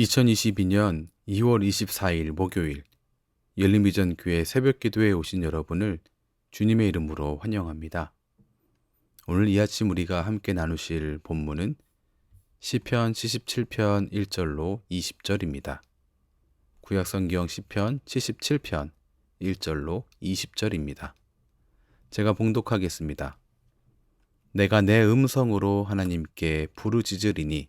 2022년 2월 24일 목요일 열림비전 교회 새벽 기도에 오신 여러분을 주님의 이름으로 환영합니다. 오늘 이 아침 우리가 함께 나누실 본문은 시편 77편 1절로 20절입니다. 구약성경 시편 77편 1절로 20절입니다. 제가 봉독하겠습니다. 내가 내 음성으로 하나님께 부르짖으리니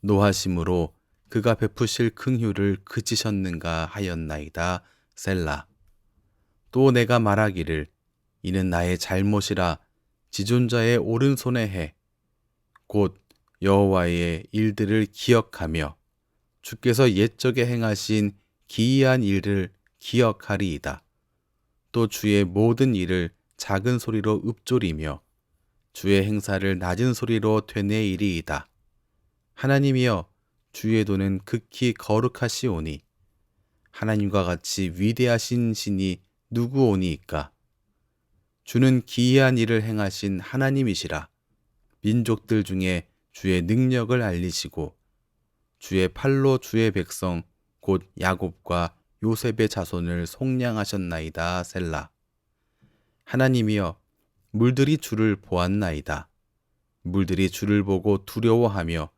노하심으로 그가 베푸실 긍휼을 그치셨는가 하였나이다 셀라 또 내가 말하기를 이는 나의 잘못이라 지존자의 오른손에 해 곧 여호와의 일들을 기억하며 주께서 옛적에 행하신 기이한 일을 기억하리이다. 또 주의 모든 일을 작은 소리로 읊조리며 주의 행사를 낮은 소리로 되뇌이리이다. 하나님이여 주의 도는 극히 거룩하시오니 하나님과 같이 위대하신 신이 누구오니이까? 주는 기이한 일을 행하신 하나님이시라. 민족들 중에 주의 능력을 알리시고 주의 팔로 주의 백성 곧 야곱과 요셉의 자손을 속량하셨나이다 셀라. 하나님이여 물들이 주를 보았나이다. 물들이 주를 보고 두려워하며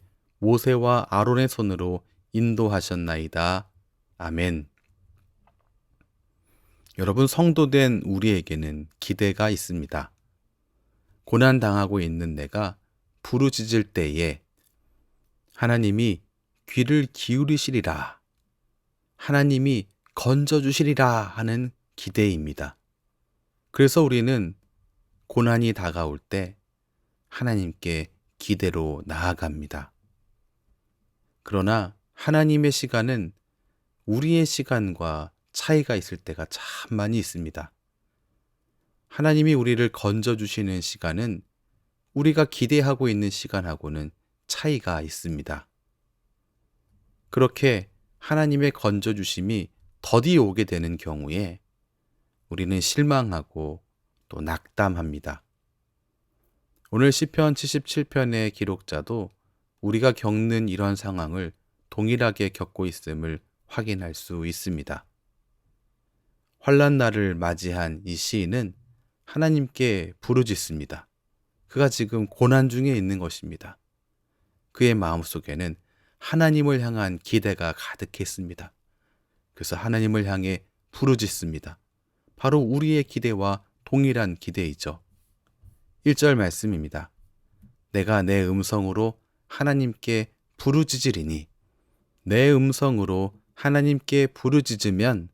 모세와 아론의 손으로 인도하셨나이다. 아멘. 여러분, 성도된 우리에게는 기대가 있습니다. 고난 당하고 있는 내가 부르짖을 때에 하나님이 귀를 기울이시리라. 하나님이 건져주시리라 하는 기대입니다. 그래서 우리는 고난이 다가올 때 하나님께 기대로 나아갑니다. 그러나 하나님의 시간은 우리의 시간과 차이가 있을 때가 참 많이 있습니다. 하나님이 우리를 건져주시는 시간은 우리가 기대하고 있는 시간하고는 차이가 있습니다. 그렇게 하나님의 건져주심이 더디 오게 되는 경우에 우리는 실망하고 또 낙담합니다. 오늘 시편 77편의 기록자도 우리가 겪는 이런 상황을 동일하게 겪고 있음을 확인할 수 있습니다. 환란 날을 맞이한 이 시인은 하나님께 부르짖습니다. 그가 지금 고난 중에 있는 것입니다. 그의 마음속에는 하나님을 향한 기대가 가득했습니다. 그래서 하나님을 향해 부르짖습니다. 바로 우리의 기대와 동일한 기대이죠. 1절 말씀입니다. 내가 내 음성으로 하나님께 부르짖으리니 내 음성으로 하나님께 부르짖으면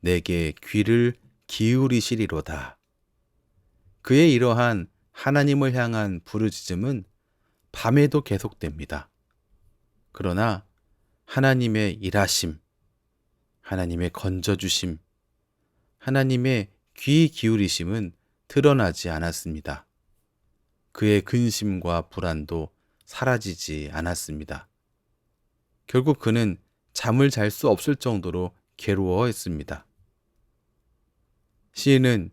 내게 귀를 기울이시리로다. 그의 이러한 하나님을 향한 부르짖음은 밤에도 계속됩니다. 그러나 하나님의 일하심, 하나님의 건져주심, 하나님의 귀 기울이심은 드러나지 않았습니다. 그의 근심과 불안도 사라지지 않았습니다. 결국 그는 잠을 잘 수 없을 정도로 괴로워했습니다. 시인은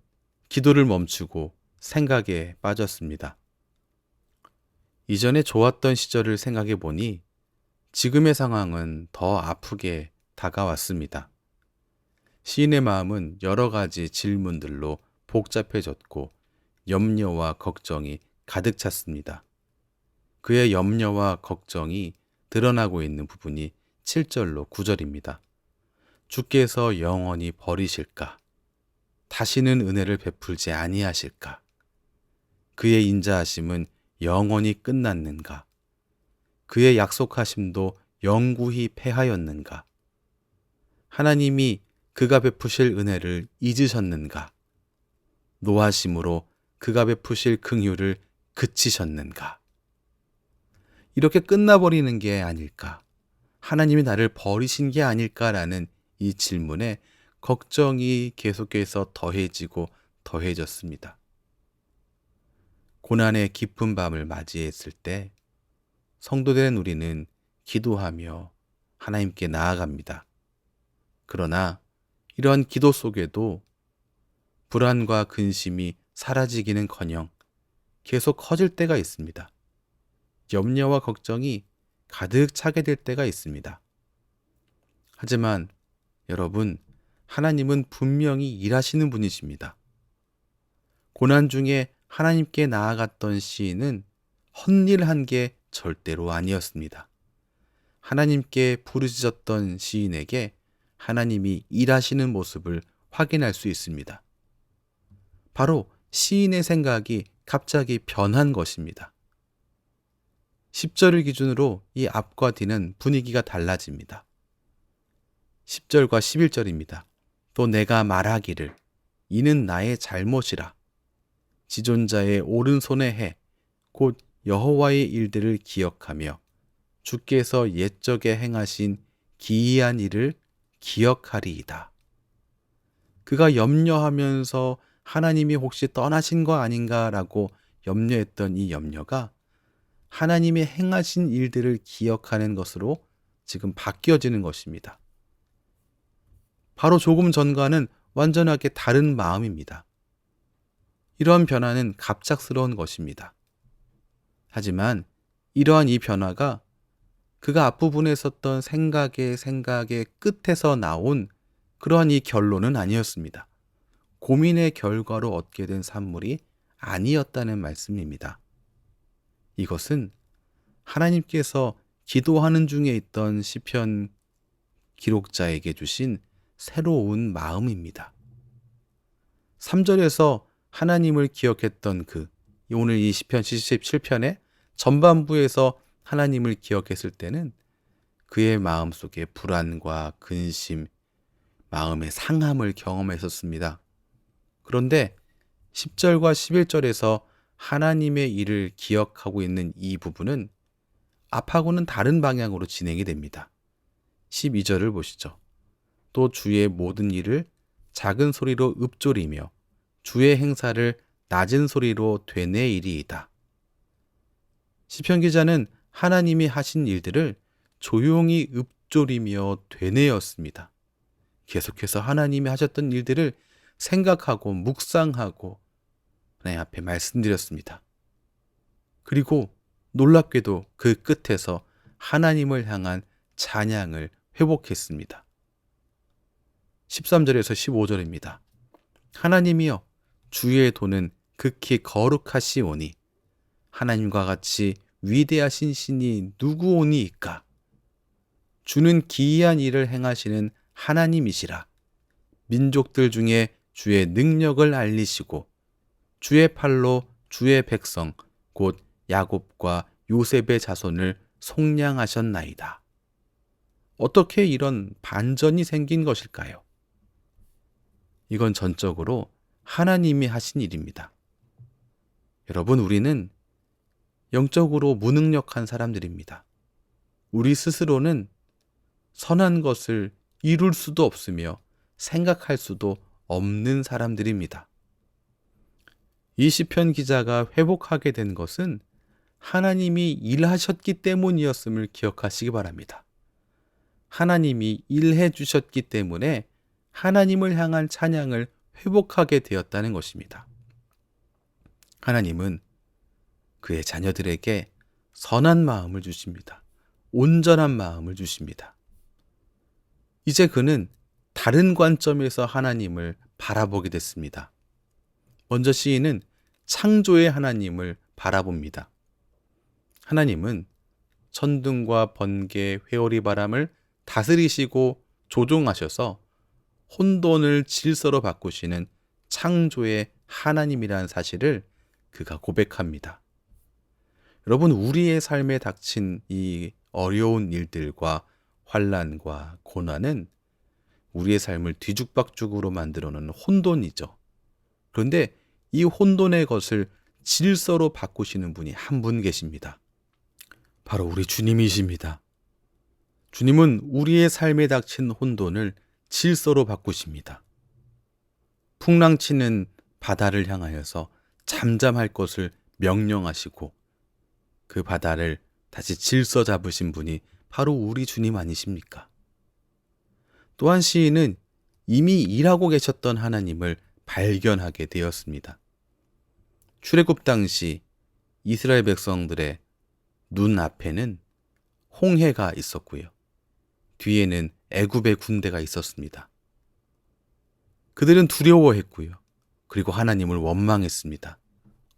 기도를 멈추고 생각에 빠졌습니다. 이전에 좋았던 시절을 생각해 보니 지금의 상황은 더 아프게 다가왔습니다. 시인의 마음은 여러 가지 질문들로 복잡해졌고 염려와 걱정이 가득 찼습니다. 그의 염려와 걱정이 드러나고 있는 부분이 7절로 9절입니다. 주께서 영원히 버리실까? 다시는 은혜를 베풀지 아니하실까? 그의 인자하심은 영원히 끝났는가? 그의 약속하심도 영구히 패하였는가? 하나님이 그가 베푸실 은혜를 잊으셨는가? 노하심으로 그가 베푸실 긍휼을 그치셨는가? 이렇게 끝나버리는 게 아닐까? 하나님이 나를 버리신 게 아닐까라는 이 질문에 걱정이 계속해서 더해지고 더해졌습니다. 고난의 깊은 밤을 맞이했을 때 성도된 우리는 기도하며 하나님께 나아갑니다. 그러나 이러한 기도 속에도 불안과 근심이 사라지기는 커녕 계속 커질 때가 있습니다. 염려와 걱정이 가득 차게 될 때가 있습니다. 하지만 여러분, 하나님은 분명히 일하시는 분이십니다. 고난 중에 하나님께 나아갔던 시인은 헛일한 게 절대로 아니었습니다. 하나님께 부르짖었던 시인에게 하나님이 일하시는 모습을 확인할 수 있습니다. 바로 시인의 생각이 갑자기 변한 것입니다. 10절을 기준으로 이 앞과 뒤는 분위기가 달라집니다. 10절과 11절입니다. 또 내가 말하기를 이는 나의 잘못이라 지존자의 오른손에 해곧 여호와의 일들을 기억하며 주께서 옛적에 행하신 기이한 일을 기억하리이다. 그가 염려하면서 하나님이 혹시 떠나신 거 아닌가라고 염려했던 이 염려가 하나님이 행하신 일들을 기억하는 것으로 지금 바뀌어지는 것입니다. 바로 조금 전과는 완전하게 다른 마음입니다. 이러한 변화는 갑작스러운 것입니다. 하지만 이러한 이 변화가 그가 앞부분에 썼던 생각의 생각의 끝에서 나온 그러한 이 결론은 아니었습니다. 고민의 결과로 얻게 된 산물이 아니었다는 말씀입니다. 이것은 하나님께서 기도하는 중에 있던 시편 기록자에게 주신 새로운 마음입니다. 3절에서 하나님을 기억했던 그 오늘 이 시편 77편의 전반부에서 하나님을 기억했을 때는 그의 마음 속에 불안과 근심, 마음의 상함을 경험했었습니다. 그런데 10절과 11절에서 하나님의 일을 기억하고 있는 이 부분은 앞하고는 다른 방향으로 진행이 됩니다. 12절을 보시죠. 또 주의 모든 일을 작은 소리로 읊조리며 주의 행사를 낮은 소리로 되뇌이리이다. 시편 기자는 하나님이 하신 일들을 조용히 읊조리며 되뇌었습니다. 계속해서 하나님이 하셨던 일들을 생각하고 묵상하고 하나님 앞에 말씀드렸습니다. 그리고 놀랍게도 그 끝에서 하나님을 향한 찬양을 회복했습니다. 13절에서 15절입니다. 하나님이여 주의 도는 극히 거룩하시오니 하나님과 같이 위대하신 신이 누구오니이까 주는 기이한 일을 행하시는 하나님이시라 민족들 중에 주의 능력을 알리시고 주의 팔로 주의 백성 곧 야곱과 요셉의 자손을 속량하셨나이다. 어떻게 이런 반전이 생긴 것일까요? 이건 전적으로 하나님이 하신 일입니다. 여러분, 우리는 영적으로 무능력한 사람들입니다. 우리 스스로는 선한 것을 이룰 수도 없으며 생각할 수도 없는 사람들입니다. 이 시편 기자가 회복하게 된 것은 하나님이 일하셨기 때문이었음을 기억하시기 바랍니다. 하나님이 일해 주셨기 때문에 하나님을 향한 찬양을 회복하게 되었다는 것입니다. 하나님은 그의 자녀들에게 선한 마음을 주십니다. 온전한 마음을 주십니다. 이제 그는 다른 관점에서 하나님을 바라보게 됐습니다. 먼저 시인은 창조의 하나님을 바라봅니다. 하나님은 천둥과 번개, 회오리 바람을 다스리시고 조종하셔서 혼돈을 질서로 바꾸시는 창조의 하나님이라는 사실을 그가 고백합니다. 여러분, 우리의 삶에 닥친 이 어려운 일들과 환란과 고난은 우리의 삶을 뒤죽박죽으로 만들어 놓는 혼돈이죠. 그런데 이 혼돈의 것을 질서로 바꾸시는 분이 한 분 계십니다. 바로 우리 주님이십니다. 주님은 우리의 삶에 닥친 혼돈을 질서로 바꾸십니다. 풍랑치는 바다를 향하여서 잠잠할 것을 명령하시고 그 바다를 다시 질서 잡으신 분이 바로 우리 주님 아니십니까? 또한 시인은 이미 일하고 계셨던 하나님을 발견하게 되었습니다. 출애굽 당시 이스라엘 백성들의 눈 앞에는 홍해가 있었고요. 뒤에는 애굽의 군대가 있었습니다. 그들은 두려워했고요. 그리고 하나님을 원망했습니다.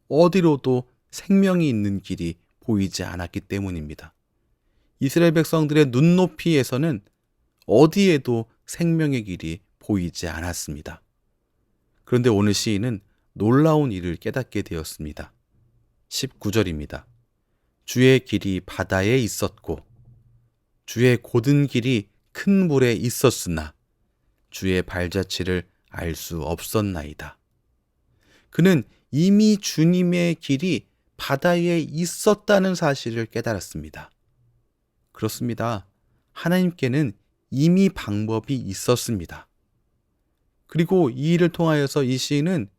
어디로도 생명이 있는 길이 보이지 않았기 때문입니다. 이스라엘 백성들의 눈높이에서는 어디에도 생명의 길이 보이지 않았습니다. 그런데 오늘 시인은 놀라운 일을 깨닫게 되었습니다. 19절입니다. 주의 길이 바다에 있었고, 주의 고든 길이 큰 물에 있었으나, 주의 발자취를 알 수 없었나이다. 그는 이미 주님의 길이 바다에 있었다는 사실을 깨달았습니다. 그렇습니다. 하나님께는 이미 방법이 있었습니다. 그리고 이 일을 통하여서 이 시인은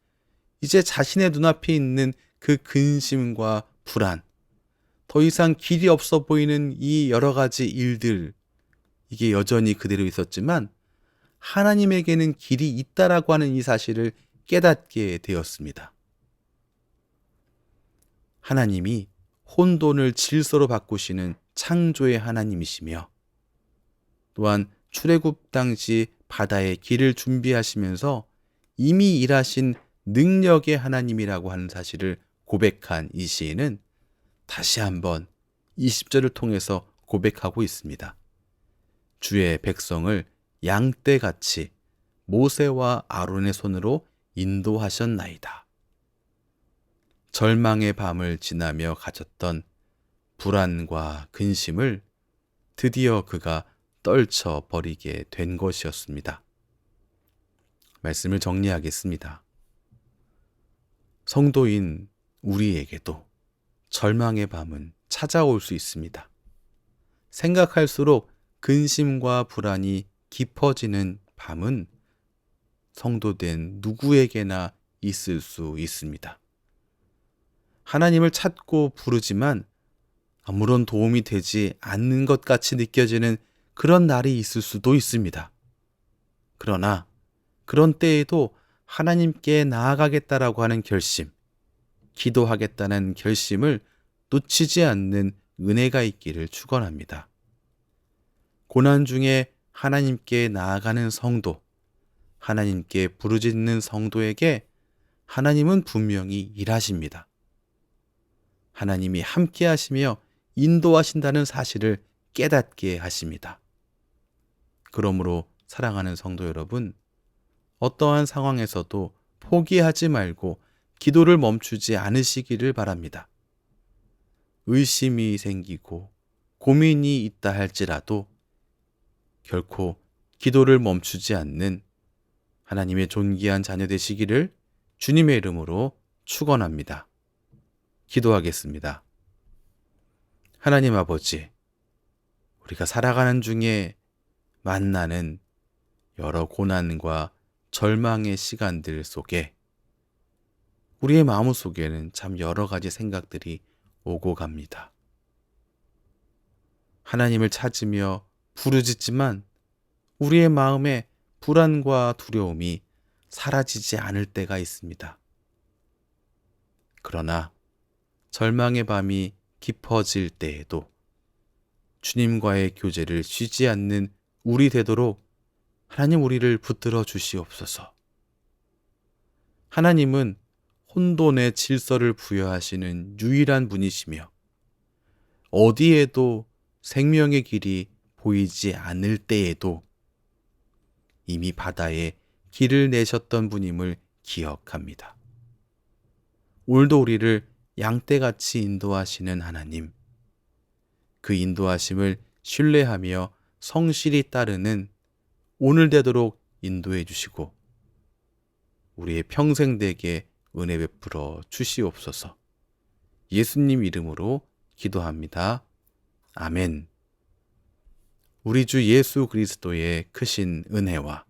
이제 자신의 눈앞에 있는 그 근심과 불안, 더 이상 길이 없어 보이는 이 여러 가지 일들, 이게 여전히 그대로 있었지만 하나님에게는 길이 있다라고 하는 이 사실을 깨닫게 되었습니다. 하나님이 혼돈을 질서로 바꾸시는 창조의 하나님이시며 또한 출애굽 당시 바다의 길을 준비하시면서 이미 일하신 능력의 하나님이라고 하는 사실을 고백한 이 시인은 다시 한번 20절을 통해서 고백하고 있습니다. 주의 백성을 양떼같이 모세와 아론의 손으로 인도하셨나이다. 절망의 밤을 지나며 가졌던 불안과 근심을 드디어 그가 떨쳐 버리게 된 것이었습니다. 말씀을 정리하겠습니다. 성도인 우리에게도 절망의 밤은 찾아올 수 있습니다. 생각할수록 근심과 불안이 깊어지는 밤은 성도된 누구에게나 있을 수 있습니다. 하나님을 찾고 부르지만 아무런 도움이 되지 않는 것 같이 느껴지는 그런 날이 있을 수도 있습니다. 그러나 그런 때에도 하나님께 나아가겠다라고 하는 결심, 기도하겠다는 결심을 놓치지 않는 은혜가 있기를 축원합니다. 고난 중에 하나님께 나아가는 성도, 하나님께 부르짖는 성도에게 하나님은 분명히 일하십니다. 하나님이 함께 하시며 인도하신다는 사실을 깨닫게 하십니다. 그러므로 사랑하는 성도 여러분, 어떠한 상황에서도 포기하지 말고 기도를 멈추지 않으시기를 바랍니다. 의심이 생기고 고민이 있다 할지라도 결코 기도를 멈추지 않는 하나님의 존귀한 자녀 되시기를 주님의 이름으로 축원합니다. 기도하겠습니다. 하나님 아버지, 우리가 살아가는 중에 만나는 여러 고난과 절망의 시간들 속에 우리의 마음 속에는 참 여러 가지 생각들이 오고 갑니다. 하나님을 찾으며 부르짖지만 우리의 마음에 불안과 두려움이 사라지지 않을 때가 있습니다. 그러나 절망의 밤이 깊어질 때에도 주님과의 교제를 쉬지 않는 우리 되도록 하나님 우리를 붙들어 주시옵소서. 하나님은 혼돈의 질서를 부여하시는 유일한 분이시며 어디에도 생명의 길이 보이지 않을 때에도 이미 바다에 길을 내셨던 분임을 기억합니다. 오늘도 우리를 양떼같이 인도하시는 하나님, 그 인도하심을 신뢰하며 성실히 따르는 오늘 되도록 인도해 주시고 우리의 평생 되게 은혜 베풀어 주시옵소서. 예수님 이름으로 기도합니다. 아멘. 우리 주 예수 그리스도의 크신 은혜와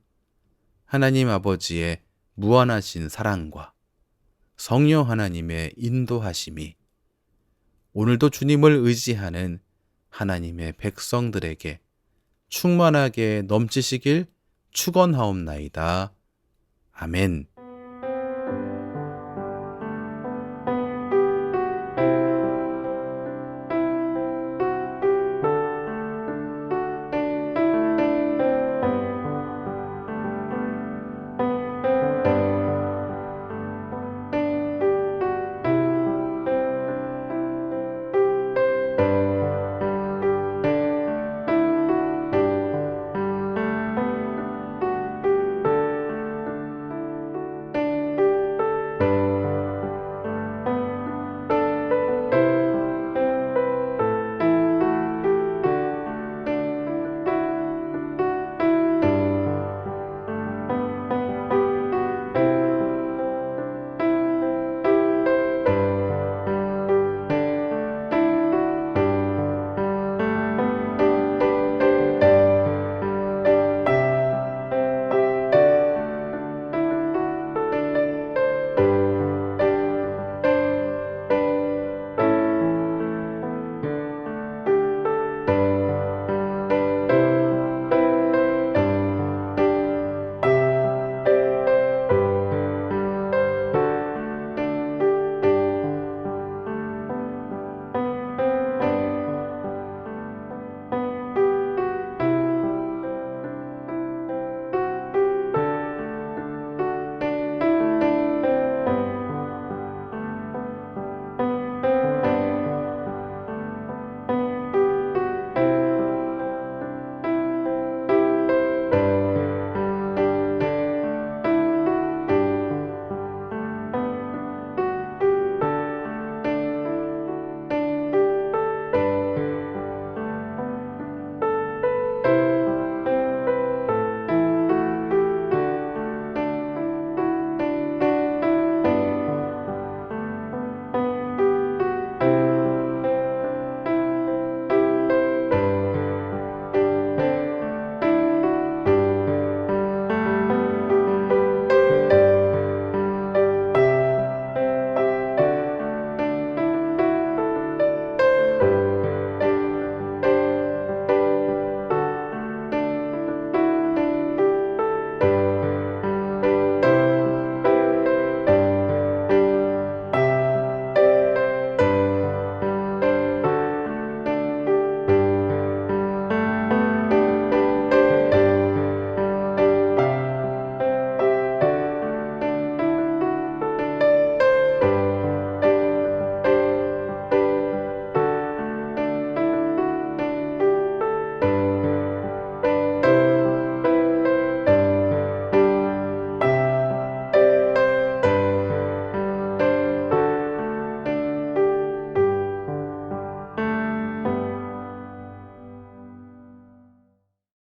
하나님 아버지의 무한하신 사랑과 성령 하나님의 인도하심이 오늘도 주님을 의지하는 하나님의 백성들에게 충만하게 넘치시길 축원하옵나이다. 아멘.